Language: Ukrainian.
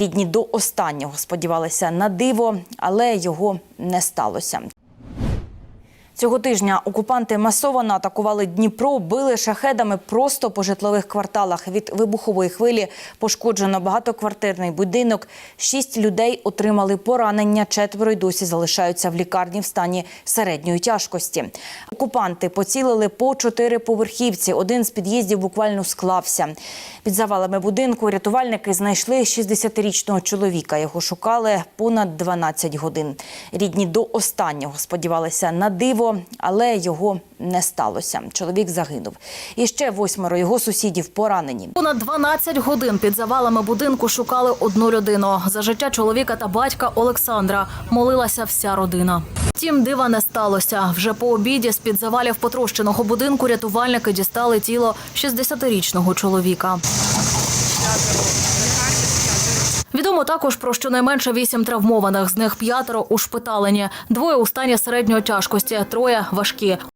Рідні до останнього сподівалися на диво, але його не сталося. Цього тижня окупанти масово атакували Дніпро, били шахедами просто по житлових кварталах. Від вибухової хвилі пошкоджено багатоквартирний будинок. Шість людей отримали поранення. Четверо й досі залишаються в лікарні в стані середньої тяжкості. Окупанти поцілили по чотири поверхівці. Один з під'їздів буквально склався. Під завалами будинку рятувальники знайшли 60-річного чоловіка. Його шукали понад 12 годин. Рідні до останнього сподівалися на диво, але його не сталося. Чоловік загинув. І ще восьмеро його сусідів поранені. Понад 12 годин під завалами будинку шукали одну людину. За життя чоловіка та батька Олександра молилася вся родина. Втім, дива не сталося. Вже по обіді з під завалів потрощеного будинку рятувальники дістали тіло 60-річного чоловіка. Відомо також про щонайменше вісім травмованих. З них п'ятеро ушпиталені. Двоє у стані середньої тяжкості, троє важкі.